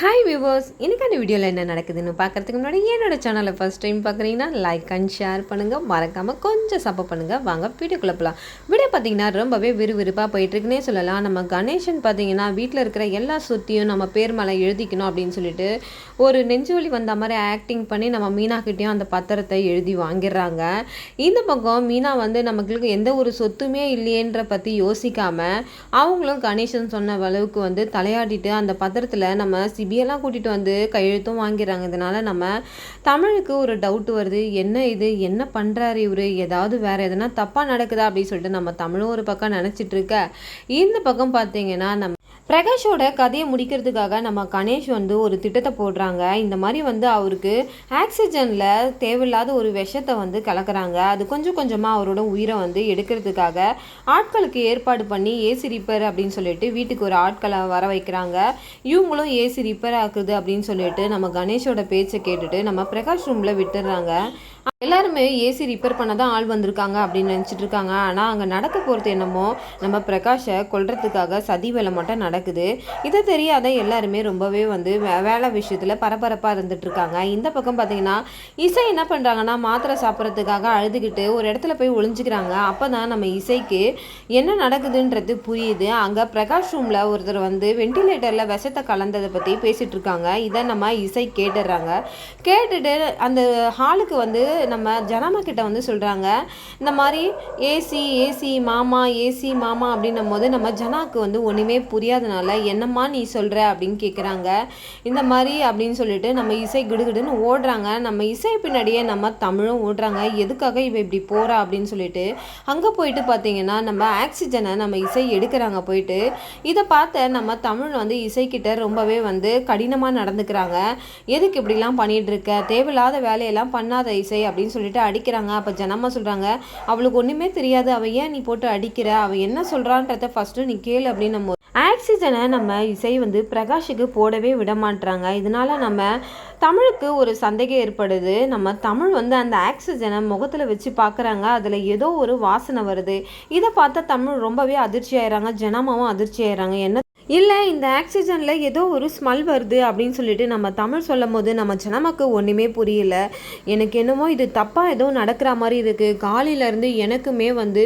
Hi viewers இன்றைக்கான வீடியோவில் என்ன நடக்குதுன்னு பார்க்கறதுக்கு முன்னாடி என்னோட சேனலை ஃபஸ்ட் டைம் பார்க்குறீங்கன்னா லைக் அண்ட் ஷேர் பண்ணுங்கள் மறக்காமல் கொஞ்சம் சப்போர்ட் பண்ணுங்கள் வாங்க வீடியோக்குள்ளே போகலாம் வீடியோ பார்த்தீங்கன்னா ரொம்பவே விறுவிறுப்பாக போயிட்டுருக்குன்னே சொல்லலாம். நம்ம கணேசன் பார்த்திங்கன்னா வீட்டில் இருக்கிற எல்லா சொத்தையும் நம்ம பேர் மேலே எழுதிக்கணும் அப்படின்னு சொல்லிட்டு ஒரு நெஞ்சுவலி வந்த மாதிரி ஆக்டிங் பண்ணி நம்ம மீனாக்கிட்டேயும் அந்த பத்திரத்தை எழுதி வாங்கிடுறாங்க. இந்த பக்கம் மீனா வந்து நமக்கு எந்த ஒரு சொத்துமே இல்லையன்ற பற்றி யோசிக்காமல் அவங்களும் கணேசன் சொன்ன அளவுக்கு வந்து தலையாடிட்டு அந்த பத்திரத்தில் நம்ம சிபியெல்லாம் கூட்டிகிட்டு வந்து கையெழுத்தும் வாங்கிடுறாங்க. இதனால் நம்ம தமிழுக்கு ஒரு டவுட் வருது. என்ன இது? என்ன பண்ணுறாரு இவர்? ஏதாவது வேறு எதனா தப்பாக நடக்குதா? அப்படின்னு சொல்லிட்டு நம்ம தமிழும் ஒரு பக்கம் நினச்சிட்டு இருக்க. இந்த பக்கம் பார்த்தீங்கன்னா நம்ம பிரகாஷோட கதையை முடிக்கிறதுக்காக நம்ம கணேஷ் வந்து ஒரு திட்டத்தை போடுறாங்க. இந்த மாதிரி வந்து அவருக்கு ஆக்சிஜனில் தேவையில்லாத ஒரு விஷத்தை வந்து கலக்கிறாங்க. அது கொஞ்சம் கொஞ்சமாக அவரோட உயிரை வந்து எடுக்கிறதுக்காக ஆட்களுக்கு ஏற்பாடு பண்ணி ஏசி ரிப்பேர் அப்படின்னு சொல்லிட்டு வீட்டுக்கு ஒரு ஆட்களை வர வைக்கிறாங்க. இவங்களும் ஏசி ரிப்பேர் ஆக்குது அப்படின்னு சொல்லிட்டு நம்ம கணேஷோட பேச்சை கேட்டுட்டு நம்ம பிரகாஷ் ரூமில் விட்டுடுறாங்க எல்லாருமே ஏசி ரிப்பேர் பண்ண தான் ஆள் வந்திருக்காங்க அப்படின்னு நினச்சிட்டு இருக்காங்க. ஆனால் அங்கே நடக்க போகிறது என்னமோ நம்ம பிரகாஷை கொல்றதுக்காக சதி வேலை மட்டும் நடக்குது. இதை தெரியாத எல்லாருமே ரொம்பவே வந்து வே- வேலை விஷயத்தில் பரபரப்பாக இருந்துட்டு இருக்காங்க. இந்த பக்கம் பார்த்தீங்கன்னா இசை என்ன பண்ணுறாங்கன்னா மாத்திரை சாப்பிட்றதுக்காக அழுதுகிட்டு ஒரு இடத்துல போய் ஒளிஞ்சுக்கிறாங்க. அப்போ தான் நம்ம இசைக்கு என்ன நடக்குதுன்றது புரியுது. அங்கே பிரகாஷ் ரூமில் ஒருத்தர் வந்து வெண்டிலேட்டரில் விஷத்தை கலந்ததை பற்றி பேசிகிட்டு இருக்காங்க. இதை நம்ம இசை கேட்டுடுறாங்க. கேட்டுட்டு அந்த ஹாலுக்கு வந்து நம்ம ஜனமா கிட்ட வந்து சொல்கிறாங்க இந்த மாதிரி ஏசி ஏசி மாமா ஏசி மாமா அப்படின்னும் போது நம்ம ஜனாக்கு வந்து ஒன்றுமே புரியாதனால என்னம்மா நீ சொல்கிற அப்படின்னு கேட்குறாங்க இந்த மாதிரி அப்படின்னு சொல்லிட்டு நம்ம இசை கிடுகிடுன்னு ஓடுறாங்க. நம்ம இசை பின்னாடியே நம்ம தமிழும் ஓடுறாங்க. எதுக்காக இவ இப்படி போகிறா அப்படின்னு சொல்லிட்டு அங்கே போயிட்டு பார்த்தீங்கன்னா நம்ம ஆக்சிஜனை நம்ம இசை எடுக்கிறாங்க போயிட்டு. இதை பார்த்த நம்ம தமிழ் வந்து இசைக்கிட்ட ரொம்பவே வந்து கடினமாக நடந்துக்கிறாங்க. எதுக்கு இப்படிலாம் பண்ணிகிட்ருக்க இருக்க? தேவையில்லாத வேலையெல்லாம் பண்ணாத இசை அப்படின்னு அப்படின்னு சொல்லிட்டு அடிக்கிறாங்க. அப்போ ஜனமா சொல்கிறாங்க அவளுக்கு ஒன்றுமே தெரியாது. அவள் ஏன் நீ போட்டு அடிக்கிற? அவள் என்ன சொல்கிறான்றத ஃபஸ்ட்டு நீ கேளு அப்படின்னு நம்ம ஆக்சிஜனை நம்ம இசை வந்து பிரகாஷுக்கு போடவே விட மாட்றாங்க. இதனால நம்ம தமிழுக்கு ஒரு சந்தேகம் ஏற்படுது. நம்ம தமிழ் வந்து அந்த ஆக்சிஜனை முகத்தில் வச்சு பார்க்குறாங்க அதில் ஏதோ ஒரு வாசனை வருது. இதை பார்த்தா தமிழ் ரொம்பவே அதிர்ச்சி ஆயிடுறாங்க. ஜனமாவும் அதிர்ச்சி ஆயிடுறாங்க. என்ன இல்லை இந்த ஆக்சிஜனில் ஏதோ ஒரு ஸ்மெல் வருது அப்படின்னு சொல்லிட்டு நம்ம தமிழ் சொல்லும் போது நம்ம ஜனமக்கு ஒன்றுமே புரியல. எனக்கு என்னமோ இது தப்பாக ஏதோ நடக்கிற மாதிரி இருக்குது காலையிலேருந்து எனக்குமே வந்து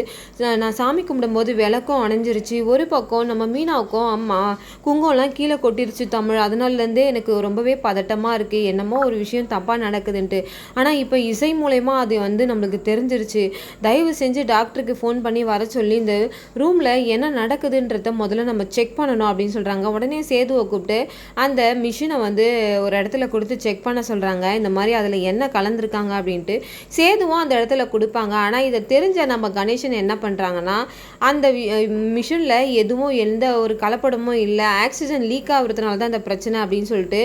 நான் சாமி கும்பிடும்போது விளக்கும் அணைஞ்சிருச்சு. ஒரு பக்கம் நம்ம மீனாவுக்கும் அம்மா குங்கம்லாம் கீழே கொட்டிருச்சு தமிழ். அதனாலேருந்தே எனக்கு ரொம்பவே பதட்டமாக இருக்குது என்னமோ ஒரு விஷயம் தப்பாக நடக்குதுன்ட்டு. ஆனால் இப்போ இசை மூலயமா அது வந்து நம்மளுக்கு தெரிஞ்சிருச்சு. தயவு செஞ்சு டாக்டருக்கு ஃபோன் பண்ணி வர சொல்லி இந்த ரூமில் என்ன நடக்குதுன்றத முதல்ல நம்ம செக் பண்ணணும் அப்படின்னு சொல்கிறாங்க உடனே சேதுவை கூப்பிட்டு அந்த மிஷினை வந்து ஒரு இடத்துல கொடுத்து செக் பண்ண சொல்கிறாங்க இந்த மாதிரி அதில் என்ன கலந்துருக்காங்க அப்படின்ட்டு. சேதுவும் அந்த இடத்துல கொடுப்பாங்க. ஆனால் இதை தெரிஞ்ச நம்ம கணேசன் என்ன பண்ணுறாங்கன்னா அந்த மிஷினில் எதுவும் எந்த ஒரு கலப்படமும் இல்லை. ஆக்சிஜன் லீக் ஆகுறதுனால தான் இந்த பிரச்சனை அப்படின்னு சொல்லிட்டு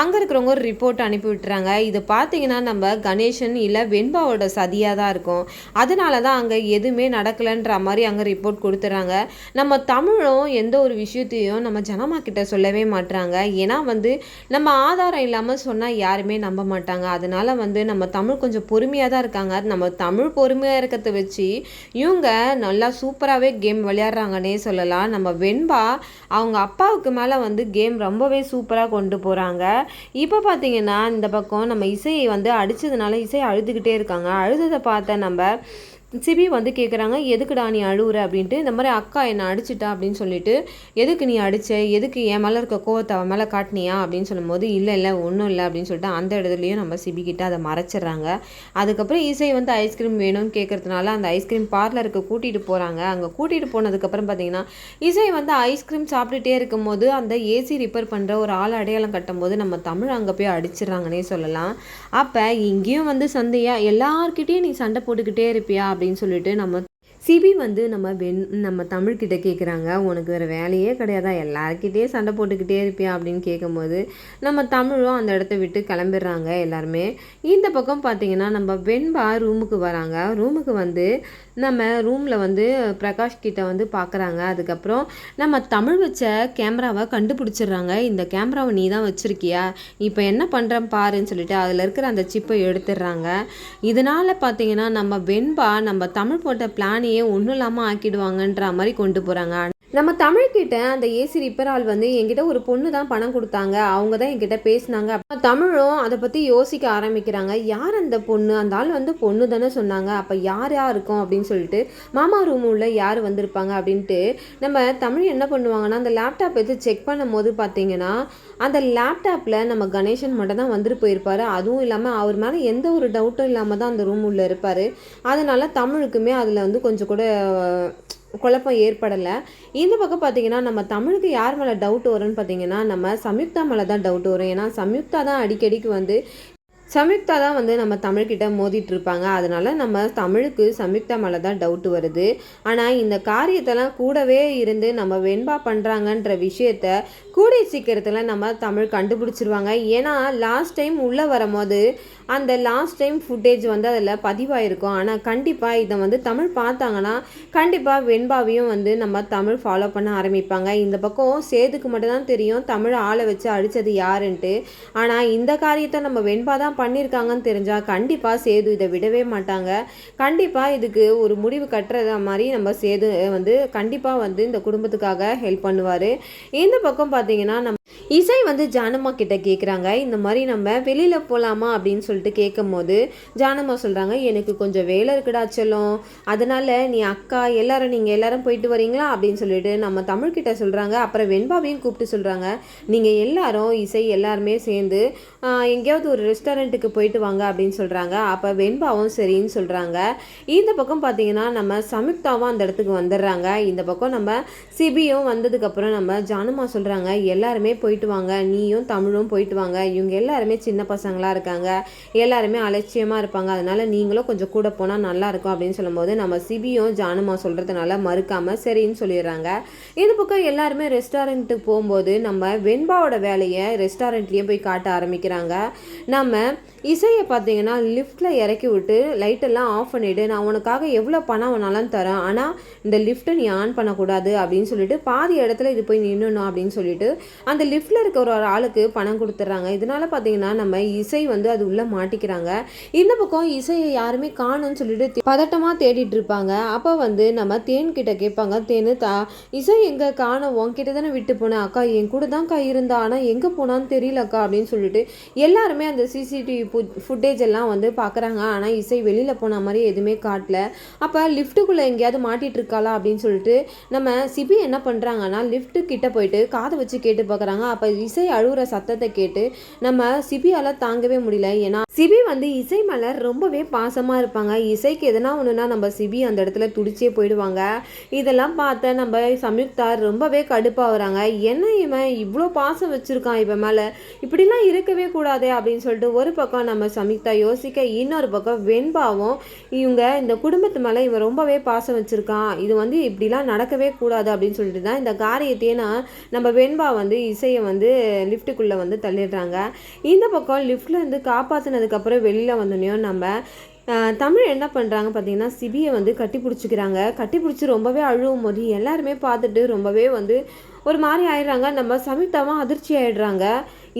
அங்கே இருக்கிறவங்க ஒரு ரிப்போர்ட் அனுப்பி விட்டுறாங்க. இதை பார்த்தீங்கன்னா நம்ம கணேசன் இல்லை வெண்பாவோட சதியாக தான் இருக்கும். அதனால தான் அங்கே எதுவுமே நடக்கலைன்ற மாதிரி அங்கே ரிப்போர்ட் கொடுத்துட்றாங்க நம்ம தமிழும் எந்த ஒரு விஷயத்தையும் நம்ம ஜனமா கிட்ட சொல்லவே மாட்டுறாங்க ஏன்னா வந்து நம்ம ஆதாரம் இல்லாமல் சொன்னால் யாருமே நம்ப மாட்டாங்க. அதனால் வந்து நம்ம தமிழ் கொஞ்சம் பொறுமையாக தான் இருக்காங்க. நம்ம தமிழ் பொறுமையாக இருக்கிறத வச்சு இவங்க நல்லா சூப்பராகவே கேம் விளையாடுறாங்கன்னே சொல்லலாம். நம்ம வெண்பா அவங்க அப்பாவுக்கு மேலே வந்து கேம் ரொம்பவே சூப்பராக கொண்டு போகிறாங்க இப்போ பார்த்தீங்கன்னா இந்த பக்கம் நம்ம இசையை வந்து அடித்ததுனால இசை அழுதுகிட்டே இருக்காங்க. அழுததை பார்த்த நம்ம சிபி வந்து கேட்குறாங்க எதுக்குடா நீ அழுவுற? அப்படின்ட்டு இந்த மாதிரி அக்கா என்னை அடிச்சிட்டா? அப்படின்னு சொல்லிட்டு எதுக்கு நீ அடிச்ச? எதுக்கு என் மேலே இருக்க கோவத்தை அவன் மேலே காட்டினியா? அப்படின்னு சொல்லும்போது இல்லை இல்லை ஒன்றும் இல்லை அப்படின்னு சொல்லிட்டு அந்த இடத்துலையும் நம்ம சிபி கிட்ட அதை மறைச்சிடுறாங்க. அதுக்கப்புறம் இசை வந்து ஐஸ்கிரீம் வேணும்னு கேட்குறதுனால அந்த ஐஸ்கிரீம் பார்லருக்கு கூட்டிகிட்டு போகிறாங்க அங்கே கூட்டிகிட்டு போனதுக்கப்புறம் பார்த்தீங்கன்னா இசை வந்து ஐஸ்கிரீம் சாப்பிட்டுட்டே இருக்கும்போது அந்த ஏசி ரிப்பேர் பண்ணுற ஒரு ஆள் அடையாளம் கட்டும்போது நம்ம தமிழ் அங்கே போய் அடிச்சிடுறாங்கன்னே சொல்லலாம். அப்போ இங்கேயும் வந்து சந்தையாக எல்லார்கிட்டேயும் நீ சண்டை போட்டுக்கிட்டே இருப்பியா? அப்படின்னு சொல்லிட்டு நம்ம சிபி வந்து நம்ம வெண் நம்ம தமிழ்கிட்ட கேட்குறாங்க உனக்கு வேறு வேலையே கிடையாதா? எல்லாருக்கிட்டே சண்டை போட்டுக்கிட்டே இருப்பியா? அப்படின்னு கேட்கும்போது நம்ம தமிழும் அந்த இடத்த விட்டு கிளம்பிடுறாங்க எல்லாருமே. இந்த பக்கம் பார்த்தீங்கன்னா நம்ம வெண்பா ரூமுக்கு வராங்க. ரூமுக்கு வந்து நம்ம ரூமில் வந்து பிரகாஷ் கிட்ட வந்து பார்க்குறாங்க அதுக்கப்புறம் நம்ம தமிழ் வச்ச கேமராவை கண்டுபிடிச்சிடுறாங்க. இந்த கேமராவை நீ தான் வச்சுருக்கியா? இப்போ என்ன பண்ணுறேன் பாருன்னு சொல்லிட்டு அதில் இருக்கிற அந்த சிப்பை எடுத்துடுறாங்க. இதனால் பார்த்தீங்கன்னா நம்ம வெண்பா நம்ம தமிழ் போட்ட பிளானையே ஒன்றும் இல்லாமல் ஆக்கிடுவாங்கன்ற மாதிரி கொண்டு போகிறாங்க நம்ம தமிழ்கிட்ட அந்த ஏசி ரிப்பேர் ஆள் வந்து என்கிட்ட ஒரு பொண்ணு தான் பணம் கொடுத்தாங்க. அவங்க தான் என்கிட்ட பேசினாங்க. அப்போ தமிழும் அதை பற்றி யோசிக்க ஆரம்பிக்கிறாங்க. யார் அந்த பொண்ணு? அந்த ஆள் வந்து பொண்ணு தானே சொன்னாங்க. அப்போ யார் யார் இருக்கும் அப்படின்னு சொல்லிட்டு மாமா ரூம் உள்ள யார் வந்திருப்பாங்க அப்படின்ட்டு நம்ம தமிழ் என்ன பண்ணுவாங்கன்னா அந்த லேப்டாப் எடுத்து செக் பண்ணும் போது பார்த்தீங்கன்னா அந்த லேப்டாப்பில் நம்ம கணேசன் மட்டும் தான் வந்துட்டு போயிருப்பார். அதுவும் இல்லாமல் அவர் மேலே எந்த ஒரு டவுட்டும் இல்லாமல் தான் அந்த ரூம் உள்ளே இருப்பார். அதனால தமிழுக்குமே அதில் வந்து கொஞ்சம் கூட குழப்பம் ஏற்படலை. இந்த பக்கம் பார்த்தீங்கன்னா நம்ம தமிழுக்கு யார் மேலே டவுட் வரும்னு பார்த்தீங்கன்னா நம்ம சம்யுக்தா மேலே தான் டவுட் வரும். ஏன்னா சம்யுக்தா தான் அடிக்கடிக்கு வந்து சம்யுக்தா தான் வந்து நம்ம தமிழ்கிட்ட மோதிட்டு இருப்பாங்க. அதனால நம்ம தமிழுக்கு சம்யுக்தா மேலே தான் டவுட் வருது. ஆனால் இந்த காரியத்தெல்லாம் கூடவே இருந்து நம்ம வெண்பா பண்ணுறாங்கன்ற விஷயத்த கூடிய சீக்கிரத்தில் நம்ம தமிழ் கண்டுபிடிச்சிருவாங்க. ஏன்னா லாஸ்ட் டைம் உள்ளே வரும்போது அந்த லாஸ்ட் டைம் ஃபுட்டேஜ் வந்து அதில் பதிவாயிருக்கும். ஆனால் கண்டிப்பாக இதை வந்து தமிழ் பார்த்தாங்கன்னா கண்டிப்பாக வெண்பாவையும் வந்து நம்ம தமிழ் ஃபாலோ பண்ண ஆரம்பிப்பாங்க. இந்த பக்கம் சேதுக்கு மட்டும்தான் தெரியும் தமிழ் ஆளை வச்சு அடித்தது யாருன்ட்டு. ஆனால் இந்த காரியத்தை நம்ம வெண்பா தான் பண்ணியிருக்காங்கன்னு தெரிஞ்சால் கண்டிப்பாக சேது இதை விடவே மாட்டாங்க. கண்டிப்பாக இதுக்கு ஒரு முடிவு கட்டுறத மாதிரி நம்ம சேது வந்து கண்டிப்பாக வந்து இந்த குடும்பத்துக்காக ஹெல்ப் பண்ணுவார். இந்த பக்கம் பார்த்தீங்கன்னா நம்ம இசை வந்து ஜானம்மா கிட்ட கேட்குறாங்க இந்த மாதிரி நம்ம வெளியில் போகலாமா அப்படின்னு சொல்லிட்டு கேட்கும் போது ஜானம்மா சொல்கிறாங்க எனக்கு கொஞ்சம் வேலை இருக்குடா செல்லும். அதனால் நீ அக்கா எல்லாரும் நீங்கள் எல்லாரும் போயிட்டு வரீங்களா? அப்படின்னு சொல்லிட்டு நம்ம தமிழ்கிட்ட சொல்கிறாங்க அப்புறம் வெண்பாவையும் கூப்பிட்டு சொல்கிறாங்க நீங்கள் எல்லாரும் இசை எல்லாருமே சேர்ந்து எங்கேயாவது ஒரு ரெஸ்டாரண்ட்டுக்கு போயிட்டு வாங்க அப்படின்னு சொல்கிறாங்க அப்போ வெண்பாவும் சரின்னு சொல்கிறாங்க இந்த பக்கம் பார்த்தீங்கன்னா நம்ம சமிக்தாவும் அந்த இடத்துக்கு வந்துடுறாங்க. இந்த பக்கம் நம்ம சிபியும் வந்ததுக்கப்புறம் நம்ம ஜானம்மா சொல்கிறாங்க எல்லாருமே போயிட்டு வாங்க நீயும் தமிழும் போயிட்டு வாங்க. இவங்க எல்லாருமே சின்ன பசங்களாக இருக்காங்க. எல்லாருமே அலட்சியமாக இருப்பாங்க. அதனால நீங்களும் கொஞ்சம் கூட போனால் நல்லா இருக்கும் அப்படின்னு சொல்லும்போது நம்ம சிபியும் ஜானுமா சொல்கிறதுனால மறுக்காமல் சரின்னு சொல்லிடுறாங்க. இது பக்கம் எல்லாருமே ரெஸ்டாரண்ட்டுக்கு போகும்போது நம்ம வெண்பாவோட வேலையை ரெஸ்டாரண்ட்லேயும் போய் காட்ட ஆரம்பிக்கிறாங்க. நம்ம இசையை பார்த்தீங்கன்னா லிஃப்ட்டில் இறக்கி விட்டு லைட்டெல்லாம் ஆஃப் பண்ணிவிட்டு நான் உனக்காக எவ்வளோ பணம் வேணாலும் தரேன் ஆனால் இந்த லிஃப்ட்டை நீ ஆன் பண்ணக்கூடாது அப்படின்னு சொல்லிட்டு பாதி இடத்துல இது போய் நின்றுணும் அப்படின்னு சொல்லிட்டு அந்த லிஃப்ட்டில் இருக்க ஒரு ஆளுக்கு பணம் கொடுத்துட்றாங்க இதனால பார்த்தீங்கன்னா நம்ம இசை வந்து அது உள்ளே மாட்டிக்கிறாங்க. இந்த பக்கம் இசையை யாருமே காணும்னு சொல்லிட்டு பதட்டமாக தேடிட்டு இருப்பாங்க. அப்போ வந்து நம்ம தேன் கிட்ட கேட்பாங்க தேனு தா இசை எங்கே காணும்? உன்கிட்ட தானே விட்டு போனேன். அக்கா என் கூட தான் கை இருந்தா. ஆனால் எங்கே போனான்னு தெரியலக்கா அப்படின்னு சொல்லிட்டு எல்லாருமே அந்த சிசிடிவி ஃபுட்டேஜ் எல்லாம் வந்து பார்க்குறாங்க ஆனால் இசை வெளியில் போன மாதிரி எதுவுமே காட்டல. அப்போ லிஃப்ட்டுக்குள்ளே எங்கேயாவது மாட்டிகிட்டு இருக்காளா அப்படின்னு சொல்லிட்டு நம்ம சிபி என்ன பண்ணுறாங்கன்னா லிஃப்ட்டு கிட்ட போயிட்டு காதை வச்சு கேட்டு பார்க்குறாங்க. அப்போ இசை அழுகிற சத்தத்தை கேட்டு நம்ம சிபியால் தாங்கவே முடியல. ஏன்னா சிபி வந்து இசை மேலே ரொம்பவே பாசமாக இருப்பாங்க. இசைக்கு எதனா ஒன்றுனா நம்ம சிபி அந்த இடத்துல துடிச்சே போயிடுவாங்க. இதெல்லாம் பார்த்த நம்ம சம்யுக்தா ரொம்பவே கடுப்பாகிறாங்க என்ன இவன் இவ்வளோ பாசம் வச்சுருக்கான் இவன் மேலே? இப்படிலாம் இருக்கவே கூடாது அப்படின்னு சொல்லிட்டு ஒரு பக்கம் நம்ம சம்யுக்தா யோசிக்க இன்னொரு பக்கம் வெண்பாவும் இவங்க இந்த குடும்பத்து மேலே இவன் ரொம்பவே பாசம் வச்சுருக்கான். இது வந்து இப்படிலாம் நடக்கவே கூடாது அப்படின்னு சொல்லிட்டு தான் இந்த காரியத்தையே நான் நம்ம வெண்பா வந்து இசையை வந்து லிஃப்ட்டுக்குள்ளே வந்து தள்ளிடுறாங்க. இந்த பக்கம் லிஃப்ட்லேருந்து காப்பாற்றினதுக்கப்புறம் வெளியில் வந்தோடனே நம்ம தமிழ் என்ன பண்ணுறாங்க பார்த்தீங்கன்னா சிபியை வந்து கட்டி பிடிச்சிக்கிறாங்க. கட்டி பிடிச்சி ரொம்பவே அழுவும் போது எல்லாருமே பார்த்துட்டு ரொம்பவே வந்து ஒரு மாதிரி ஆயிடுறாங்க. நம்ம சமிதாவும் அதிர்ச்சி ஆயிடுறாங்க.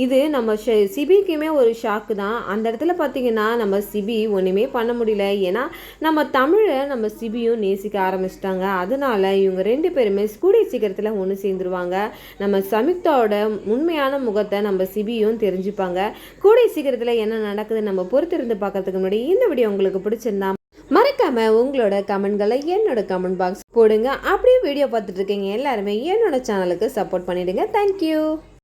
இது நம்ம சிபிக்குமே ஒரு ஷாக்கு தான். அந்த இடத்துல பார்த்தீங்கன்னா நம்ம சிபி ஒன்றுமே பண்ண முடியல. ஏன்னா நம்ம தமிழை நம்ம சிபியும் நேசிக்க ஆரம்பிச்சிட்டாங்க. அதனால இவங்க ரெண்டு பேருமே கூடிய சீக்கிரத்தில் ஒன்று சேர்ந்துருவாங்க. நம்ம சமிக்தாவோட உண்மையான முகத்தை நம்ம சிபியும் தெரிஞ்சுப்பாங்க. கூடிய சீக்கிரத்தில் என்ன நடக்குதுன்னு நம்ம பொறுத்திருந்து பார்க்கறதுக்கு முன்னாடி இந்த வீடியோ உங்களுக்கு பிடிச்சிருந்தா மறக்காம உங்களோட கமெண்ட்களை என்னோட கமெண்ட் பாக்ஸ் போடுங்க. அப்படியே வீடியோ பார்த்துட்டு இருக்கீங்க எல்லாருமே என்னோட சேனலுக்கு சப்போர்ட் பண்ணிடுங்க. தேங்க்யூ